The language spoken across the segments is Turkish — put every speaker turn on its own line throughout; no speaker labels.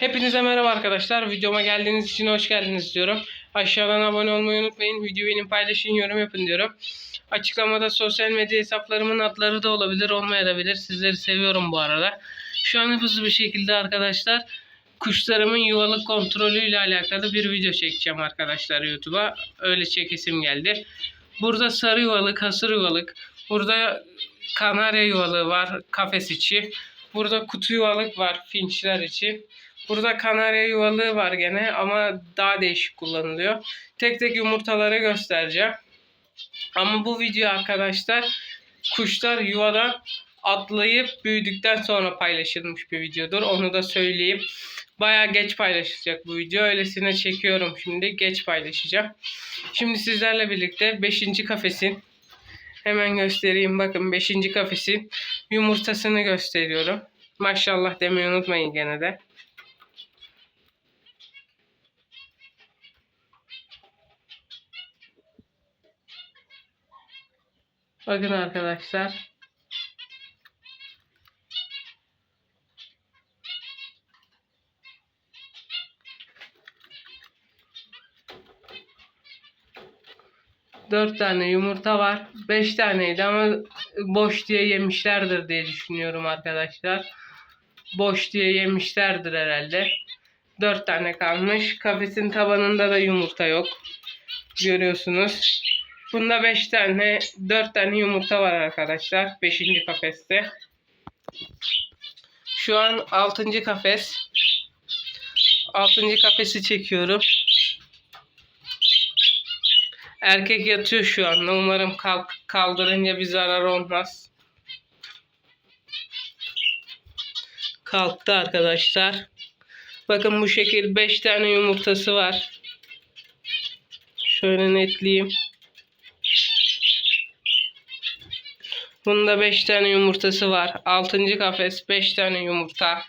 Hepinize merhaba arkadaşlar. Videoma geldiğiniz için hoş geldiniz diyorum. Aşağıdan abone olmayı unutmayın. Videoyu benim paylaşın, yorum yapın diyorum. Açıklamada sosyal medya hesaplarımın adları da olabilir, olmayabilir. Sizleri seviyorum bu arada. Şu an hızlı bir şekilde arkadaşlar kuşlarımın yuvalık kontrolü ile alakalı bir video çekeceğim arkadaşlar YouTube'a. Öyle çekesim geldi. Burada sarı yuvalık, hasır yuvalık. Burada kanarya yuvalığı var kafes içi. Burada kutu yuvalık var finçler için. Burada kanarya yuvalığı var gene ama daha değişik kullanılıyor. Tek tek yumurtaları göstereceğim. Ama bu video arkadaşlar kuşlar yuvadan atlayıp büyüdükten sonra paylaşılmış bir videodur. Onu da söyleyeyim. Baya geç paylaşılacak bu video. Öylesine çekiyorum şimdi. Geç paylaşacağım. Şimdi sizlerle birlikte 5. kafesin hemen göstereyim. Bakın 5. kafesin yumurtasını gösteriyorum. Maşallah demeyi unutmayın gene de. Bakın arkadaşlar. Dört tane yumurta var. Beş taneydi ama boş diye yemişlerdir diye düşünüyorum arkadaşlar. Boş diye yemişlerdir herhalde. Dört tane kalmış. Kafesin tabanında da yumurta yok. Görüyorsunuz. Bunda 5 tane, 4 tane yumurta var arkadaşlar. 5. kafeste. Şu an 6. kafes. 6. kafesi çekiyorum. Erkek yatıyor şu anda. Umarım kalk, kaldırınca bir zarar olmaz. Kalktı arkadaşlar. Bakın bu şekil 5 tane yumurtası var. Şöyle netleyeyim. Bunda 5 tane yumurtası var. 6. kafes 5 tane yumurta.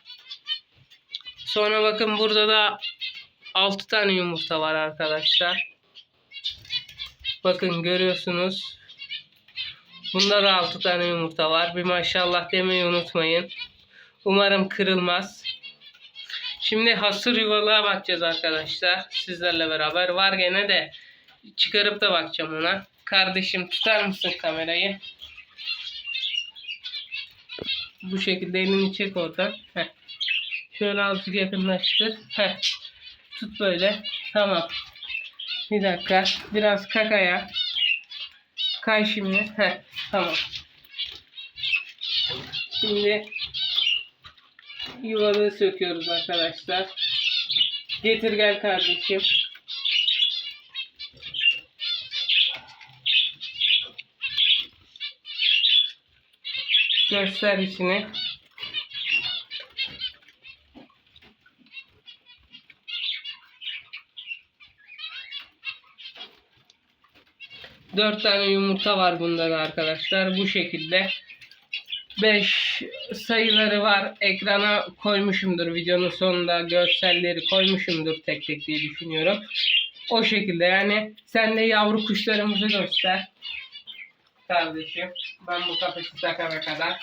Sonra bakın burada da 6 tane yumurta var arkadaşlar. Bakın görüyorsunuz. Bunda da 6 tane yumurta var. Bir maşallah demeyi unutmayın. Umarım kırılmaz. Şimdi hasır yuvalığa bakacağız arkadaşlar. Sizlerle beraber. Var gene de çıkarıp da bakacağım ona. Kardeşim tutar mısın kamerayı? Bu şekilde elini çek oradan. Heh. Şöyle azıcık yakınlaştır. Heh. Tut böyle. Tamam. Bir dakika. Biraz kakaya. Kay şimdi. Heh. Tamam. Şimdi yuvalığı söküyoruz arkadaşlar. Getir gel kardeşim. Göster içini. Dört tane yumurta var bunda da arkadaşlar. Bu şekilde. 5 sayıları var. Ekrana koymuşumdur. Videonun sonunda görselleri koymuşumdur tek tek diye düşünüyorum. O şekilde yani sen de yavru kuşlarımızı göster. Kardeşim. Ben bu kafesi takana kadar.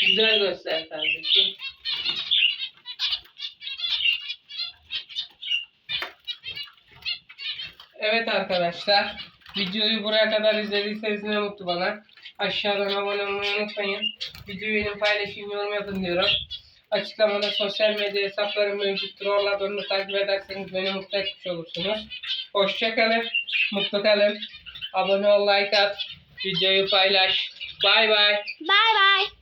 Güzel göster kardeşim. Evet arkadaşlar. Videoyu buraya kadar izlediyseniz ne mutlu bana. Aşağıdan abone olmayı unutmayın. Videoyu benim paylaşın, yorum yapın diyorum. Açıklamada sosyal medya hesaplarım mevcuttur. Oralardan da takip ederseniz beni mutlu etmiş olursunuz. Hoşçakalın. Mutlu kalın. Abone ol, like at. Videoyu paylaş. Bay bay.
Bye bye.